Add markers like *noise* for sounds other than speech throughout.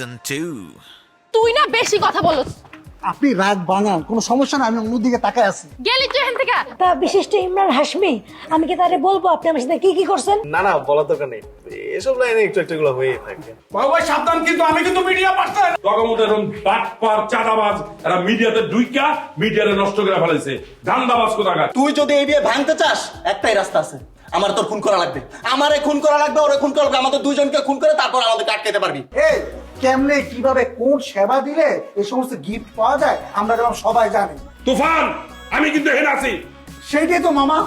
Season 2. তুই না বেশি কথা বলস। আপনি রাগ বাঙান কোনো সমস্যা না আমি অন্যদিকে তাকায় আছি। গেলি তুই এখান থেকে। তা বিশিষ্ট ইমরান হাসমি আমি কি তারে বলব? আপনি আমার সাথে কি কি করছেন? না না বলার দরকার নেই। এসব লাইনে একটু একটু গুলো হয়ে থাকে। বাবু ভাই সাবধান কিন্তু আমি কিন্তু মিডিয়া পার্সন তখন এরকম বাটপার চাঁদাবাজ এরা মিডিয়াতে দুইকা মিডিয়াতে নষ্ট করে ফেলেছে ধান্দাবাজ কোথাকার? তুই যদি এই বিয়ে ভাঙতে চাস একটাই রাস্তা আছে। আমার তোর খুন করা লাগবে। আমারে খুন করা লাগবে ওরে খুন করা লাগবে। আমাদের দুইজনকে খুন করে তারপর আমাদের আটকাতে পারবি। এই কেমনে কীভাবে কোন সেবা দিলে এই সমস্ত গিফট পাওয়া যায় আমরা যেমন সবাই জানি। তুফান আমি কিন্তু হেন আছি। সেইটাই তো মামা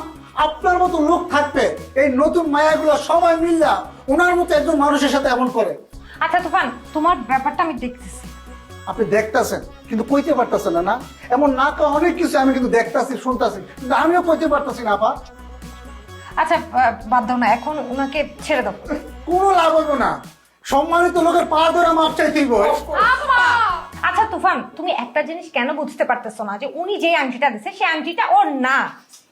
আপনার মতো লোক থাকতে এই নতুন মায়াগুলো সবাই মিল্লা ওনার মতো একজন মানুষের সাথে এমন করে। আচ্ছা তুফান তোমার ব্যাপারটা আমি দেখতেছি। আপনি দেখতাছেন কিন্তু কইতে পারতেছেন না না? এমন না তো অনেক কিছু আমি কিন্তু দেখতাছি শুনতাছি কিন্তু আমিও কইতে পারতাছি না আপা। আচ্ছা বাদ দাও না এখন ওনাকে ছেড়ে দাও। কোনো লাভ হইব না। সম্মানিত লোকের পা ধরে মাপ চাইতেইব আচ্ছা তুফান তুমি একটা জিনিস কেন বুঝতে পারতেছো না যে উনি যে আংটিটা দিছে সেই আংটিটা ওর না?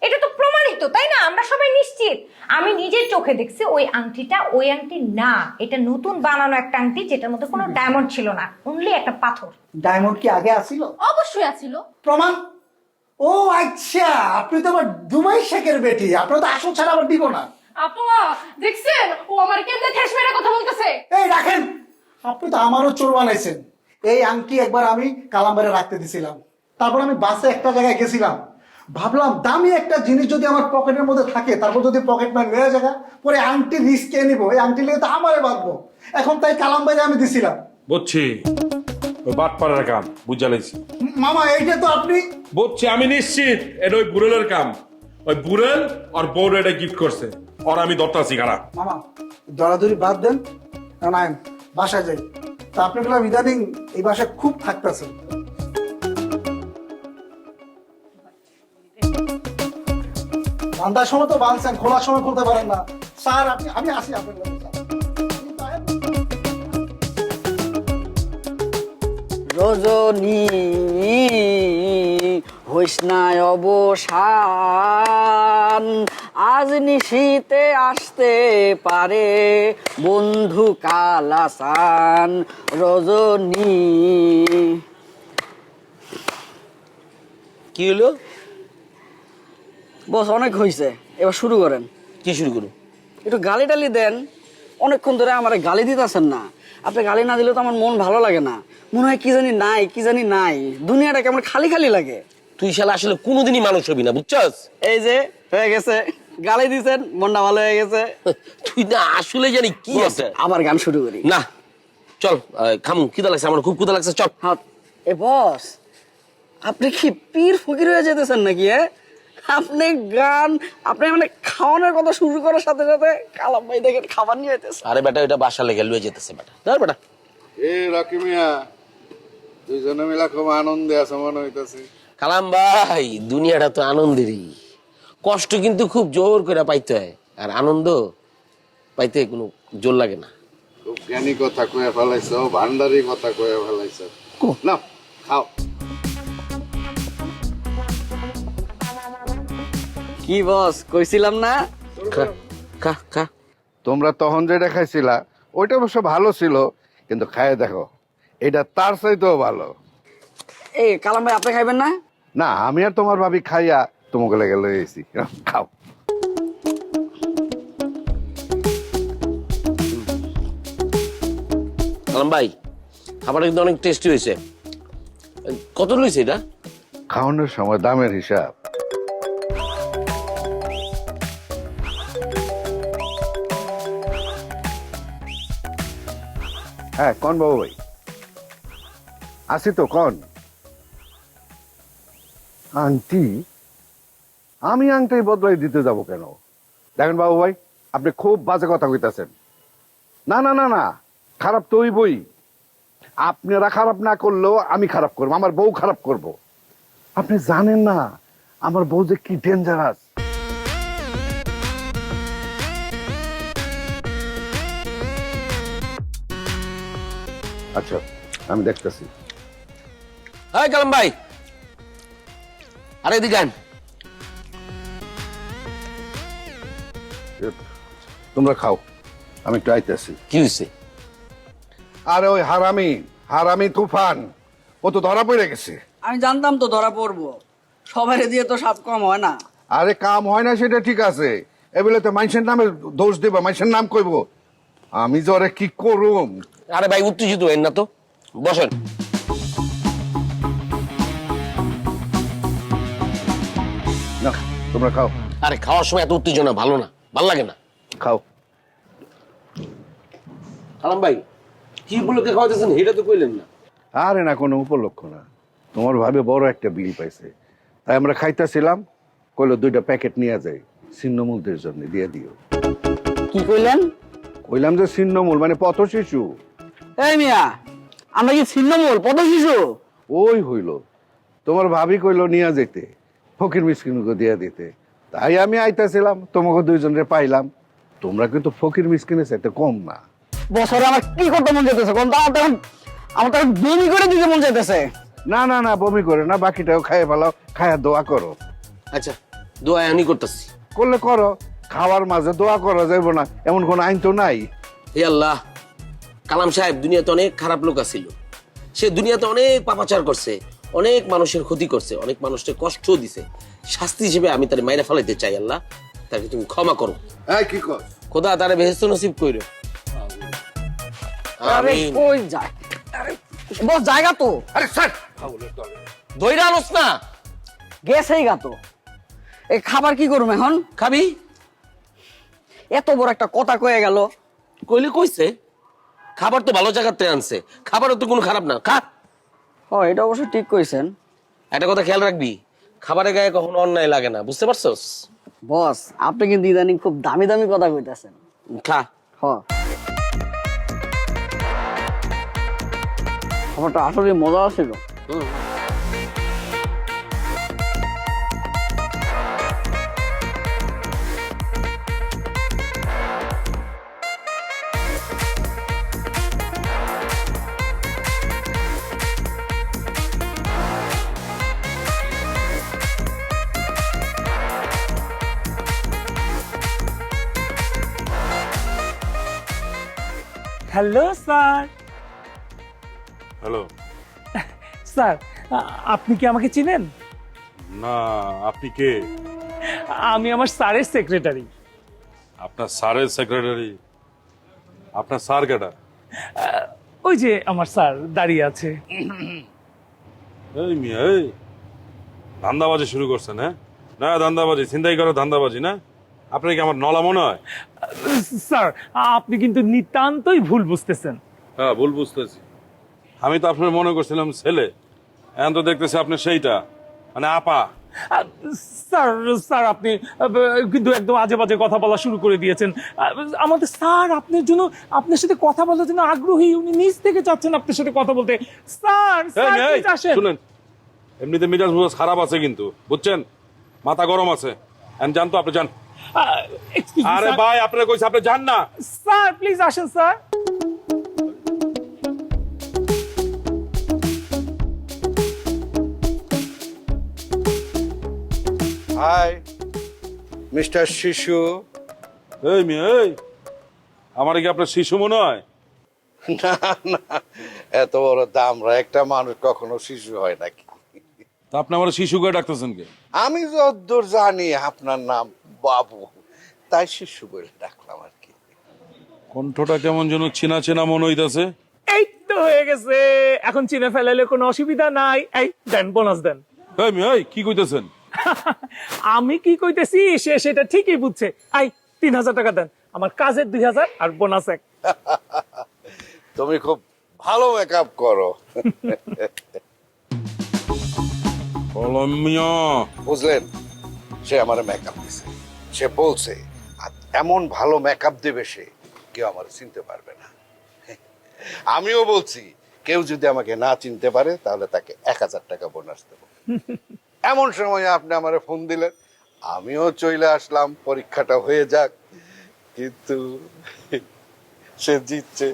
এটা তো প্রমাণিত তাই না? আমরা সবাই নিশ্চিত। আমি নিজের চোখে দেখছি ওই আংটিটা ওই আংটি না। এটা নতুন বানানো একটা আংটি যেটার মধ্যে কোনো ডায়মন্ড ছিল না অনলি একটা পাথর। ডায়মন্ড কি আগে আসিল অবশ্যই আছিল। প্রমাণ? ও আচ্ছা আপনি তো আবার দুবাই শেখের বেটি আপনার তো আসল ছাড়া আবার দিব না। আপা দেখছেন? ও আমার কেমনে ঠেস মেরে কথা বলতেছে? এই রাখেন! আপনি তো আমারও চোর বানাইছেন। এই আংটি একবার আমি কালাম্বারে রাখতে দিছিলাম। তারপর আমি বাসে একটা জায়গায় গেছিলাম। ভাবলাম দামি একটা জিনিস যদি আমার পকেটের মধ্যে থাকে তারপর যদি পকেট ম্যান মেরে জায়গা পরে আংটি রিস্কে নিবো। এই আংটি নিয়ে তো আমারে বাঁধবো। এখন তাই কালাম্বারে আমি দিছিলাম। বুঝছি। ওই বাটপাড়ার কাম মামা এইটা তো আপনি বুঝছি আমি নিশ্চিত। এটা ওই বুড়েলের কাম। ওই বুড়েল আর বউর এটা গিফট করছে। আর আমি দত্তাছি কারা মামা দরাদরি বাদ দেন। না আইন বাসায় যাই। তা আপনি বললাম ইদানিং এই বাসায় খুব থাকতেছে। বান্ধার সময় তো বাঁধছেন খোলার সময় খুলতে পারেন না। স্যার আপনি আমি আসি আপনার কাছে, স্যার। রজনী হইস না অবসান। আজ নিশীতে আসতে পারে। বন্ধু কালাসান রজনী। কি হলো? বস অনেক হয়েছে এবার শুরু করেন। কি শুরু করো একটু গালি টালি দেন। অনেকক্ষণ ধরে আমার গালি দিতেছেন না। আপনি গালি না দিলে তো আমার মন ভালো লাগে না। মনে হয় কি জানি নাই কি জানি নাই। দুনিয়াটা কেমন খালি খালি লাগে। তুই শালা আসলে কোনোদিনই মানুষ হবি না বুঝছস? এই যে হয়ে গেছে। গালি দিছেন মনটা ভালো হয়ে গেছে। তুই না আসলে জানি কি আছে। আবার গান শুরু করি। না চল খামু খিদা লাগছে আমার খুব ক্ষুদা লাগছে চল। হ্যাঁ এ বস আপনি কি পীর ফকির হয়ে যেতেছেন নাকি হ্যাঁ? আপনি গান আপনি মানে খাওয়ানোর কথা শুরু করার সাথে সাথে কালাম ভাই দেখেন খাবার নিয়ে যেতেছে আরে বেটা ওইটা বাসা লেগে লুয়ে যেতেছে বেটা। ধর বেটা। এ রকি মিয়া দুইজনে মিলা খুব আনন্দে আছে মনে হইতাছে। কালাম ভাই দুনিয়াটা তো আনন্দেরই। কষ্ট কিন্তু খুব জোর করে পাইতে হয়। আর আনন্দ পাইতে কোনো জোর লাগে না। খুব জ্ঞানী কথা কয়ে ফেলাইছো ভান্ডারি কথা কয়ে ফেলাইছো। না খাও। কি বস কইছিলাম না? খা খা খা। তোমরা তখন যেটা খাইছিলা ওইটা অবশ্য ভালো ছিল কিন্তু খায় দেখো এটা তার চাইতেও ভালো। এই কালাম ভাই আপনি খাইবেন না? না আমি আর তোমার ভাবি খাইয়া তোমাকে লেগে লইছি খাও। কালাম ভাই খাবারটা কিন্তু অনেক টেস্টি হয়েছে। কত লইছে এটা? খাওয়ানোর সময় দামের হিসাব। হ্যাঁ কন বাবু ভাই? আসি তো কন? আংটি আমি আংটি বদলাই দিতে যাব কেন? দেখেন বাবু ভাই, আপনি খুব বাজে কথা কইতাছেন। না না না না, খারাপ তো বই আপনারা খারাপ না করলেও আমি খারাপ করব, আমার বউ খারাপ করব। আপনি জানেন না, আমার বউ যে কি ডেঞ্জারাস আচ্ছা আমি দেখতেছি। হ্যাঁ কালাম ভাই, আরে এদিকে তোমরা খাও। আমি একটু আইতেছি। কি হয়েছে আরে ওই হারামি হারামি তুফান ও তো ধরা পড়ে গেছে। আমি জানতাম তো ধরা পড়ব। সবাই দিয়ে তো সাপ কম হয় না। আরে কাম হয় না সেটা ঠিক আছে। এবেলে তো মানুষের নামে দোষ দেবা মানুষের নাম কইব। আমি যে ওরে কি করুম? আরে ভাই উত্তেজিত হইন না তো। বসেন। না তোমরা খাও। আরে খাওয়ার সময় এত উত্তেজনা ভালো না। ভালো লাগে না। খাও। আলাম ভাই কি উপলক্ষে খাওয়াইতেছেন এটা তো কইলেন না। আরে না কোনো উপলক্ষ না। তোমার ভাবে বড় একটা বিল পাইছে। তাই আমরা খাইতেছিলাম কইলো দুইটা প্যাকেট নিয়ে যাই ছিন্নমূলদের জন্য দিয়ে দিও। কি কইলেন? কইলাম যে ছিন্নমূল মানে পথ শিশু। এই মিয়া আমরা কি ছিন্নমূল পদ শিশু? ওই হইল। তোমার ভাবি কইলো নিয়ে যেতে ফকির মিসকিনকে দিয়ে দিতে। তাই আমি আইতাছিলাম তোমাকে দুইজনরে পাইলাম। তোমরা কিন্তু ফকির মিসকিনের চাইতে কম না। বছরে আমার কি করতে মন যেতেছে কোন আমার তখন আমার তখন বমি করে দিতে মন যেতেছে না না না বমি করে না বাকিটাও খাইয়ে ফেলাও খাইয়া দোয়া করো। আচ্ছা দোয়া আমি করতেছি। করলে করো খাওয়ার মাঝে দোয়া করা যাইব না এমন কোন আইন তো নাই। হে আল্লাহ কালাম সাহেব দুনিয়াতে অনেক খারাপ লোক আছিল। সে দুনিয়াতে অনেক পাপাচার করছে অনেক মানুষের ক্ষতি করছে অনেক মানুষকে কষ্ট দিছে। শাস্তি হিসেবে আমি তার মাইরে ফেলাইতে চাই আল্লাহ। তাকে তুমি ক্ষমা করো। এই কি কর? খোদা তারে বেহেস্ত নসিব কইরো। আরে কই যায়? আরে বস জায়গা তো। আরে স্যার দইরা আনোস না। গেছেই গা তো। এই খাবার কি করুম এখন? খাবি? এত বড় একটা কথা কয়ে গেল। কইলে কইছে খাবার তো ভালো জায়গাতে আনছে খাবারও তো কোনো খারাপ না খা। ও এটা অবশ্য ঠিক কইছেন। একটা কথা খেয়াল রাখবি খাবারের গায়ে কখনো অন্যায় লাগে না বুঝতে পারছস? বস আপনি কিন্তু ইদানিং খুব দামি দামি কথা কইতাছেন। খা। হ। খবরটা আসলে মজা ছিল হুম। Hello sir. হ্যালো। *laughs* স্যার আপনি কি আমাকে চিনেন? না আপনি কে? আমি আমার স্যারের সেক্রেটারি। আপনার স্যারের সেক্রেটারি? আপনার স্যার কেটা ওই যে আমার স্যার দাঁড়িয়ে আছে। এই মিয়া এই ধান্দাবাজি শুরু করছেন হ্যাঁ? না ধান্দাবাজি চিন্তাই করো ধান্দাবাজি না? আপনার কি আমার নলা মনে হয়? স্যার আপনি কিন্তু নিতান্তই ভুল বুঝতেছেন। হ্যাঁ ভুল বুঝতেছি। আমি তো আপনার মনে করছিলাম ছেলে। এখন তো দেখতেছি আপনি সেইটা। মানে আপা। স্যার স্যার আপনি কিন্তু একদম আজে বাজে কথা বলা শুরু করে দিয়েছেন। আমাদের স্যার আপনার জন্য আপনার সাথে কথা বলার জন্য আগ্রহী। উনি নিজ থেকে চাচ্ছেন আপনার সাথে কথা বলতে। স্যার শুনেন। এমনিতে মিজাজ মুজাজ খারাপ আছে কিন্তু বুঝছেন? মাথা গরম আছে। জান তো আপনি me, আরে ভাই আপনার কইছে আপনি যান না। স্যার প্লিজ আসেন স্যার হাই মিস্টার শিশু এই মেয়ে এই। আমার কি আপনার শিশু মনে হয়? *laughs* না না এত বড় দাম দামরা একটা মানুষ কখনো শিশু হয় নাকি? তা আপনি আমার শিশু করে ডাকতেছেন কে? আমি যদ্দূর জানি আপনার নাম। বাবু। তাই শিশু বলে ডাকলাম আর কি। কণ্ঠটা কেমন যেন চেনা চেনা মনে হইতাছে। এই তো হয়ে গেছে। এখন চিনে ফেলাইলে কোনো অসুবিধা নাই। এই দেন বোনাস দেন। এই মেয়ে এই কি কইতেছেন? *laughs* আমি কি কইতেছি? সে সেটা ঠিকই বুঝছে। আই তিন হাজার টাকা দেন। আমার কাজের দুই হাজার আর বোনাস এক। *laughs* তুমি খুব ভালো মেকআপ করো। কলমিয়া বুঝলেন সে আমার মেকআপ দিছে। সে বলছে আর এমন ভালো মেকআপ দেবে সে কেউ আমার চিনতে পারবে না। *laughs* আমিও বলছি কেউ যদি আমাকে না চিনতে পারে তাহলে তাকে এক হাজার টাকা বোনাস দেবো। *laughs* এমন সময় আপনি আমার ফোন দিলেন। আমিও চলে আসলাম পরীক্ষাটা হয়ে যাক। কিন্তু *laughs* সে জিতছে।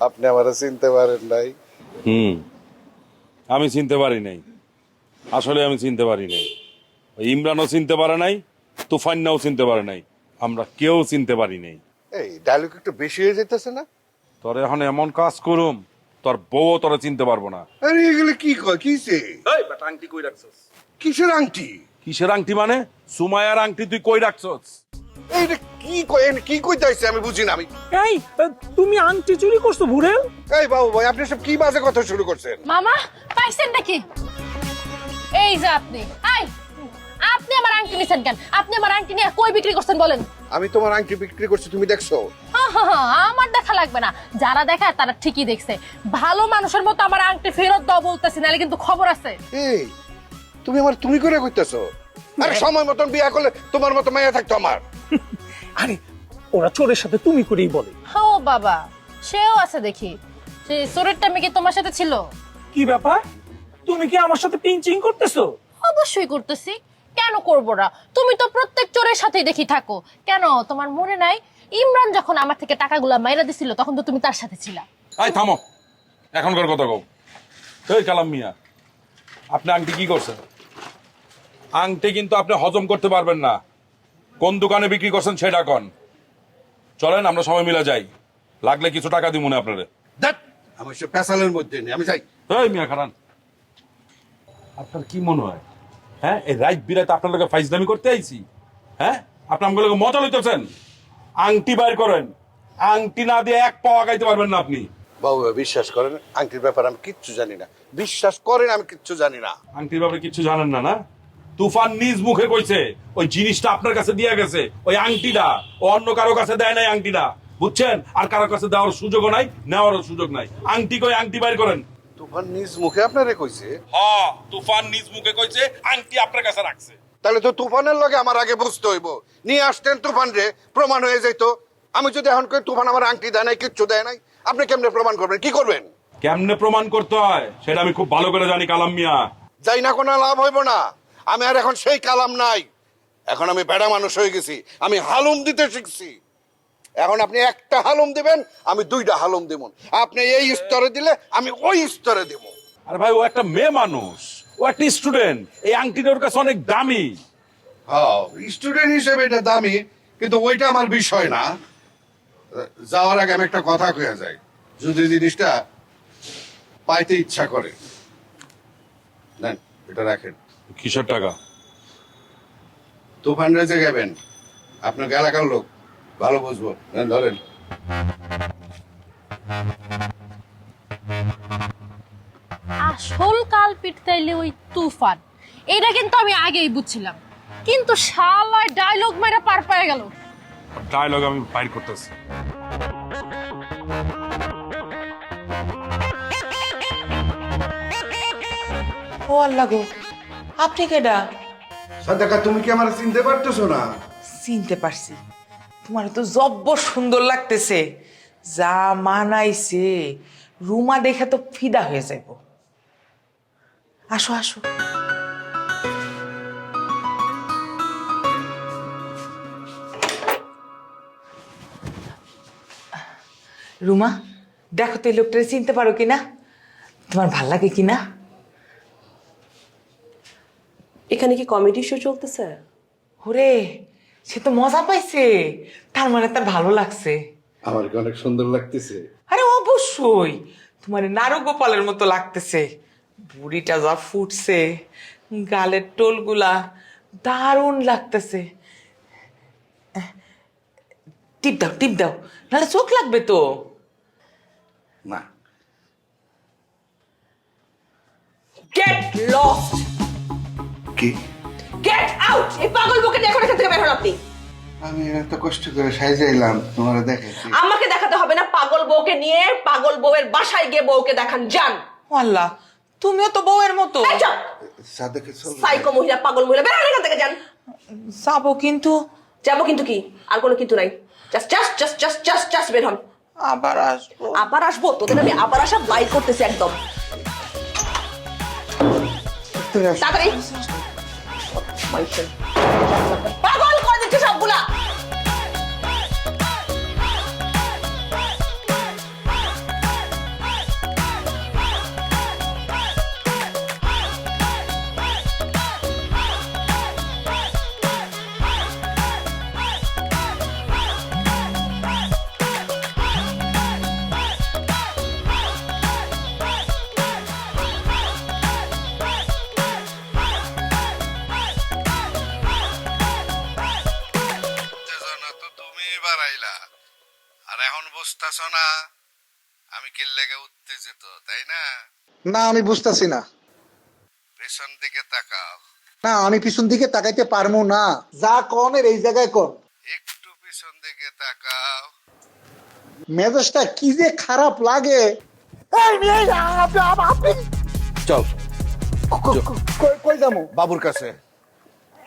আপনি আমার চিনতে পারেন নাই। হুম আমি চিনতে পারি নাই। আসলে আমি চিনতে পারি নাই। ইমরানও চিনতে পারে নাই। তুফান্নাও চিনতে পারে নাই। আমরা কেউ চিনতে পারি নাই। এই ডায়লগ একটু বেশি হয়ে যেতেছে না? তোর এখন এমন কাজ করুম তোর বউ তোরা চিনতে পারব না। আরে এগুলো কি কয়? কিসে এই বেটা আংটি কই রাখছস? কিসের আংটি? কিসের আংটি মানে? সুমায়ার আংটি তুই কই রাখছস? এইটা কি কয় এনে কি কইতাইছে আমি বুঝি না আমি। এই তুমি আংটি চুরি করছ ভুরেল এই বাবু ভাই আপনি সব কি বাজে কথা শুরু করছেন? মামা পাইছেন নাকি? এই যে আপনি। আই আপনি আমার আংটি নিছেন কেন? আপনি আমার আংটি নিয়ে কই বিক্রি করছেন বলেন? আমি তোমার আংটি বিক্রি করছি তুমি দেখছ? আমার দেখা লাগবে না। যারা দেখায় তারা ঠিকই দেখছে। ভালো মানুষের মতো আমার আংটি ফেরত দাও বলতেছি নাহলে কিন্তু খবর আছে। এই তুমি আমার তুমি করে কইতাছো? আরে সময় মতন বিয়া করলে তোমার মতো মাইয়া থাকতো আমার। *laughs* আরে ওরা চোরের সাথে তুমি করেই বলে। ও বাবা সেও আছে দেখি। সেই চোরেরটা মেয়ে কি তোমার সাথে ছিল? কি ব্যাপার? তুমি কি আমার সাথে পিঞ্চিং করতেছো? অবশ্যই করতেছি। কেন করব না? তুমি তো প্রত্যেক চোরের সাথেই দেখি থাকো। কেন? তোমার মনে নাই? ইমরান যখন আমার থেকে টাকাগুলা মাইরা দিছিল তখন তো তুমি তার সাথে ছিলা। আই থামো। এখনকার কথা কও। এই কালাম মিয়া আপনি আংটি কি করছেন? আংটি কিন্তু আপনি হজম করতে পারবেন না। কোন দোকানে বিক্রি করছেন সেটা কন। চলেন আমরা সবাই মিলে যাই। লাগলে কিছু টাকা দিব না আপনারে। দেখ আমার সে পেশালের মধ্যে নেই আমি যাই। এই মিয়া খারান। আপনার কি মনে হয়? হ্যাঁ এই রাইট বিরাতে আপনার লোকে ফাইজদামি করতে আইছি। হ্যাঁ আপনি আমাকে মজা লইতেছেন। আংটি বাইর করেন। আংটি না দিয়ে এক পাওয়া গাইতে পারবেন না আপনি। বাবু বিশ্বাস করেন আংটির ব্যাপারে আমি কিচ্ছু জানি না। বিশ্বাস করেন আমি কিচ্ছু জানি না। আংটির ব্যাপারে কিছু জানেন না না? তুফান নিজ মুখে কইছে ওই জিনিসটা আপনার কাছে দিয়ে গেছে ওই আংটিটা। ও অন্য কারও কাছে দেয় নাই আংটিটা। বুঝছেন? আর কারও কাছে দেওয়ার সুযোগও নাই নেওয়ারও সুযোগ নাই। আংটি কই আংটি বাইর করেন। তুফান নিজ মুখে আপনারে কইছে? হ্যাঁ তুফান নিজ মুখে কইছে আংটি আপনার কাছে রাখছে। তাহলে তো তুফানের লগে আমার আগে বুঝতে হইব। নিয়ে আসতেন তুফান রে প্রমাণ হয়ে যেত আমি যদি এখন কই তুফান আমার আংটি দেয় নাই কিচ্ছু দেয় নাই আপনি কেমনে প্রমাণ করবেন? কি করবেন? কেমনে প্রমাণ করতে হয়? সেটা আমি খুব ভালো করে জানি কালাম মিয়া। যাই না কোনো লাভ হইব না। আমি আর এখন সেই কালাম নাই। এখন আমি বেড়া মানুষ হয়ে গেছি। আমি হালুম দিতে শিখছি। এখন আপনি একটা হালুম দিবেন আমি দুইটা হালুম দেব আপনি এই স্তরে দিলে আমি ওই স্তরে দেব আরে ভাই ও একটা মেয়ে মানুষ ও একটা স্টুডেন্ট এই আংটিটা ওর কাছে অনেক দামি। হ্যাঁ স্টুডেন্ট হিসেবে এটা দামি কিন্তু ওইটা আমার বিষয় না। যাওয়ার আগে আমি একটা কথা কয়ে যাই যদি জিনিসটা পাইতে ইচ্ছা করে। নেন এটা রাখেন। কিসের টাকা? তুফান রেজে গেবেন আপনার এলাকার লোক। ভালো বুঝব। ধরেন। আসল কাল পিটতাইলে ওই তুফান এটা কিন্তু আমি আগেই বুঝছিলাম। কিন্তু শালায় ডায়লগ মেরে পার পেয়ে গেল। ডায়লগ আমি বাইর করতেছি। ও আল্লাহ গো আপনি কেডা? সাদাকা তুমি কি আমার চিনতে পারতেছো না? চিনতে পারছি। তোমার তো জব্বর সুন্দর লাগতেছে। যা মানাইছে রুমা দেখে তো ফিদা হয়ে যাইব। আসো আসো। রুমা দেখো তো এই লোকটারে চিনতে পারো কিনা? তোমার ভালো লাগে কিনা? এখানে কি কমেডি শো চলতেছে? ওরে সে তো মজা পাইছে। তার মানে তার ভালো লাগছে। আমার কি অনেক সুন্দর লাগতেছে? আরে অবশ্যই। তোমার নারু গোপালের মতো লাগতেছে। বুড়িটা যা ফুটছে গালের টোলগুলা দারুণ লাগতেছে। টিপ দাও টিপ দাও নাহলে চোখ লাগবে তো। না। গেট লস্ট কি? আউট এই পাগল বউকে দেখো এখান থেকে বের হন আপনি। আমি এত কষ্ট করে সাইজাইলাম তোমার দেখেছি আমাকে দেখাতে হবে না পাগল বউকে নিয়ে পাগল বউয়ের বাসায় গিয়ে বউকে দেখান যান। আল্লাহ তুমিও তো বউয়ের মতো। চল। সাইকো মহিলা পাগল মহিলা বের হন এখান থেকে যান। যাব কিন্তু। যাব কিন্তু কি? আর কোনো কিন্তু নাই। Just just just just just just বের হন। আবার আসব। আবার আসব? তোদের আমি আবার আসা বাইর করতেছি একদম। তাড়াতাড়ি। পাগল করে দিচ্ছে সবগুলা। না আমি বুঝতেছি না। পেছন দিকে তাকাও। না আমি পিছন দিকে তাকাইতে পারব না। যা কনের এই জায়গায় কর। একটু পিছন দিকে তাকাও। মেজাজটা কি যে খারাপ লাগে। এই মেয়ে, আপনি আপ- আপনি চল। ক- ক- কই- কই যাব? বাবুর কাছে।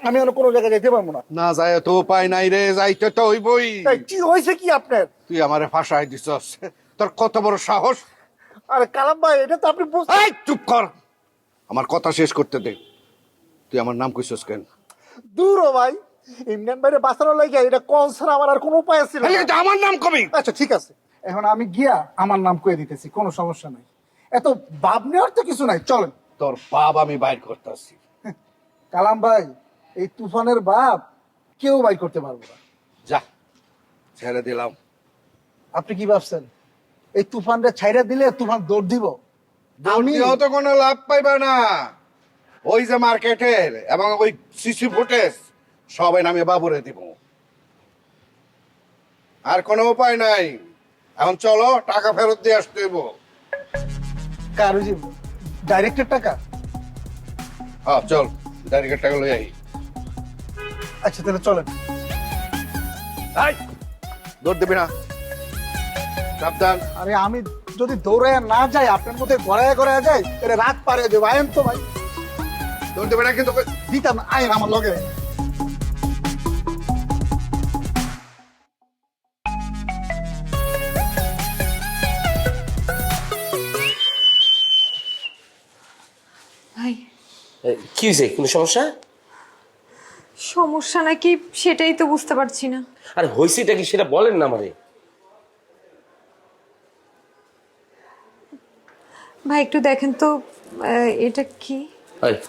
আমি অন্য কোনো জায়গায় যেতে পারব না। না যায় তো উপায় নাই রে যাইতে তো হইবই। কি হয়েছে কি আপনার? তুই আমারে ফাঁসাই দিছস। তোর কত বড় সাহস? আরে কালাম ভাই এটা তো আপনি বুঝ- এই চুপ কর। আমার কথা শেষ করতে দে। তুই আমার নাম কইছস কেন? দূর ও ভাই ইমরান ভাইরে বাঁচানোর লাগে এটা কোন ছাড়া আমার আর কোনো উপায় ছিল না। এই, আমার নাম কবি। আচ্ছা ঠিক আছে। এখন আমি গিয়া আমার নাম কয়ে দিতেছি কোনো সমস্যা নাই। এত ভাব নেওয়ার তো কিছু নাই চলেন। তোর বাপ আমি বাইর করতেছি। কালাম ভাই এই তুফানের বাপ কেউ বাই করতে পারব না। যা ছেড়ে দিলাম। আপনি কি ভাবছেন? এই তুফানটা ছাইরা দিলে তুফান দৌড় দিব। আমি দৌড়িও তো কোনো লাভ পাইবা না। ওই যে মার্কেটের এবং ওই সিসি ফুটেজ সবাই নামে বাবুরে দিব। আর কোনো উপায় নাই। এখন চলো টাকা ফেরত দিয়ে আসতে হইব। কার যে ডাইরেক্টের টাকা হ্যাঁ চল ডাইরেক্টের টাকা লই আই। আচ্ছা তাহলে চলেন। দৌড় দিবি না। সাবধান। আরে আমি যদি দৌড়ায় না যাই আপনার মধ্যে গড়ায় গড়ায় যায় তাহলে রাত পারে দেবো আয়েন তো ভাই। দৌড় দিবি না কিন্তু দিতাম আমার লগে। কি হয়েছে কোনো সমস্যা? সমস্যা নাকি সেটাই তো বুঝতে পারছি না। আর হয়েছেটা কি সেটা বলেন না আমারে। ভাই একটু দেখেন তো আহ, এটা কি?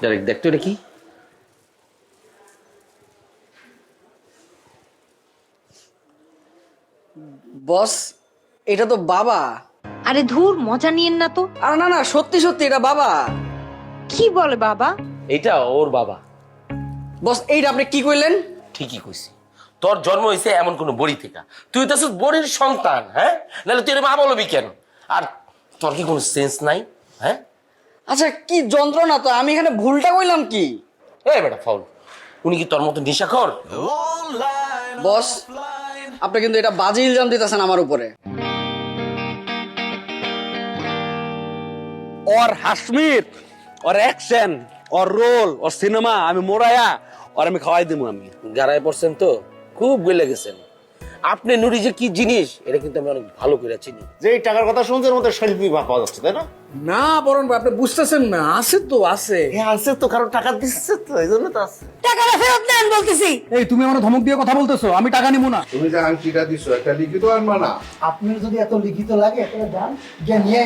ডাইরেক্ট দেখতো এটা কি? বস এটা তো বাবা। আরে ধুর মজা নিয়েন না তো। আর না না সত্যি সত্যি এটা বাবা। কি বলে বাবা? এটা ওর বাবা। বস এইটা আপনি কি কইলেন? ঠিকই কইছি। তোর জন্ম হয়েছে এমন কোন বড়ি থেকে। তুই তো শুধু বড়ির সন্তান হ্যাঁ? নাহলে তুই মা বলবি কেন? আর তোর কি কোনো সেন্স নাই? হ্যাঁ? আচ্ছা কি যন্ত্রণা তো? আমি এখানে ভুলটা কইলাম কি? এই বেটা ফাউল উনি কি তোর মতো নেশাখর? বস আপনি কিন্তু এটা বাজে ইলজাম দিতেছেন আমার উপরে। ওর হাসমির ওর অ্যাকশন ওর রোল ওর সিনেমা আমি মোরায়া ওর আমি খাওয়াই দিব আমি। গাড়ায় পড়ছেন তো? খুব গলে গেছেন। আপনি নুরি যে কি জিনিস? এটা কিন্তু আমি অনেক ভালো করে চিনি। যে এই টাকার কথা শুনছেন মধ্যে শিল্পী পাওয়া যাচ্ছে তাই না? না বরং আপনি বুঝতেছেন না। আছে তো আছে। হ্যাঁ আছে তো কারণ টাকা দিচ্ছে তো এই জন্য তো আছে। টাকাটা ফেরত দেন বলতেছি। এই তুমি আমার ধমক দিয়ে কথা বলতেছো আমি টাকা নিব না। তুমি যে আংটিটা দিছো একটা লিখিত আনবা না। আপনার যদি এত লিখিত লাগে তাহলে গিয়ে নিয়ে